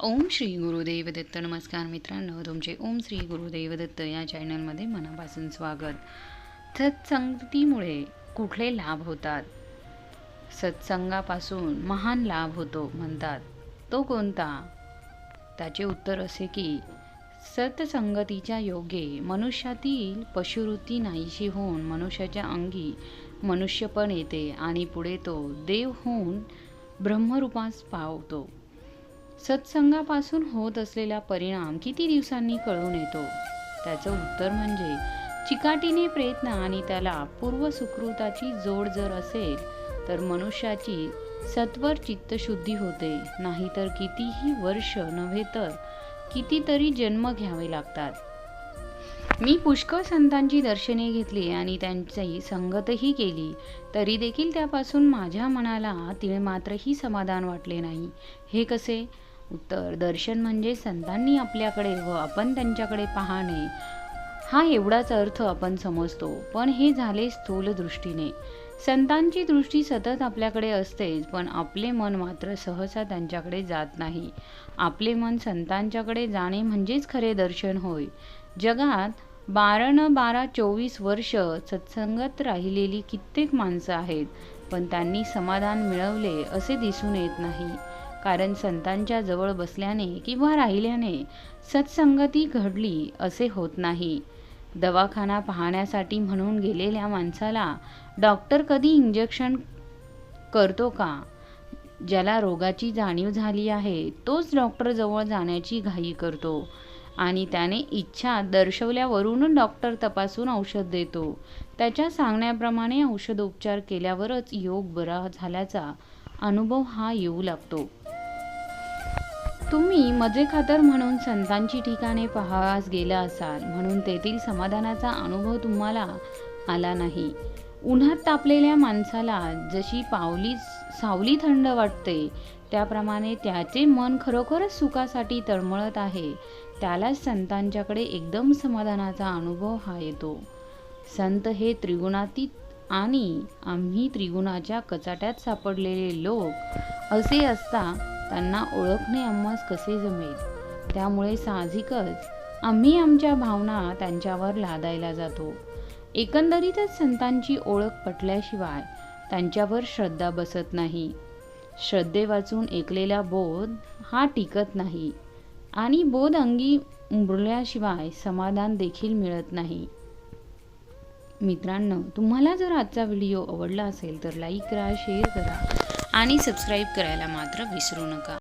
ओम श्री गुरुदेव दत्त. नमस्कार मित्रांनो तुमचे ओम श्री गुरुदेव दत्त या चॅनलमध्ये मनापासून स्वागत. सत्संगतीमुळे कुठले लाभ होतात? सत्संगापासून महान लाभ होतो म्हणतात. तो कोणता? त्याचे उत्तर असे की सत्संगतीच्या योगे मनुष्यातील पशुवृत्ती नाहीशी होऊन मनुष्याच्या अंगी मनुष्यपण येते आणि पुढे तो देव होऊन ब्रह्मरूपास पावतो. सत्संगापासून होत असलेला परिणाम किती दिवसांनी कळून येतो? त्याचं उत्तर म्हणजे चिकाटीने प्रयत्न आणि त्याला पूर्वसुकृताची जोड जर असेल तर मनुष्याची सत्वर चित्तशुद्धी होते. नाहीतर कितीही वर्ष नव्हे तर कितीतरी जन्म घ्यावे लागतात. मी पुष्कळ संतांची दर्शने घेतली आणि त्यांची संगतही केली. तरी देखील त्यापासून माझ्या मनाला तिळमात्रही समाधान वाटले नाही. हे कसे? उत्तर दर्शन म्हणजे संतांनी आपल्याकडे व आपण त्यांच्याकडे पाहणे. हा एवढाच अर्थ आपण समजतो पण हे झाले स्थूल दृष्टीने. संतांची दृष्टी सतत आपल्याकडे असतेच पण आपले मन मात्र सहसा त्यांच्याकडे जात नाही. आपले मन संतांच्याकडे जाणे म्हणजेच खरे दर्शन होय. जगात बारा न बारा चोवीस वर्ष सत्संगत राहिलेली कित्येक माणसं आहेत पण त्यांनी समाधान मिळवले असे दिसून येत नाही. कारण संतांच्या जवळ बसल्याने किंवा राहिल्याने सत्संगती घडली असे होत नाही. दवाखाना पाहण्यासाठी म्हणून गेलेल्या माणसाला डॉक्टर कधी इंजेक्शन करतो का? ज्याला रोगाची जाणीव झाली आहे तोच डॉक्टरजवळ जाण्याची घाई करतो. आणि त्याने इच्छा दर्शवल्यावरून डॉक्टर तपासून औषध देतो. त्याच्या सांगण्याप्रमाणे औषधोपचार केल्यावरच योग बरा झाल्याचा अनुभव हा येऊ लागतो. तुम्ही मजेखातर म्हणून संतांची ठिकाणे पाहावास गेला असाल म्हणून तेथील समाधानाचा अनुभव तुम्हाला आला नाही. उन्हात तापलेल्या माणसाला जशी पावली सावली थंड वाटते. त्याप्रमाणे त्याचे मन खरोखरच सुखासाठी तळमळत आहे. त्यालाच संतांच्याकडे एकदम समाधानाचा अनुभव हा येतो. संत हे त्रिगुणातीत आणि आम्ही त्रिगुणाच्या कचाट्यात सापडलेले लोक असे असता त्यांना ओळखणे आम्हास कसे जमेल? त्यामुळे साहजिकच आम्ही आमच्या भावना त्यांच्यावर लादायला जातो. एकंदरीतच संतांची ओळख पटल्याशिवाय त्यांच्यावर श्रद्धा बसत नाही. श्रद्धे वाचून ऐकलेला बोध हा टिकत नाही आणि बोध अंगी उमरल्याशिवाय समाधान देखील मिळत नाही. मित्रांनो तुम्हाला जर आजचा व्हिडिओ आवडला असेल तर लाईक करा शेअर करा आणि सबस्क्राईब करायला मात्र विसरू नका.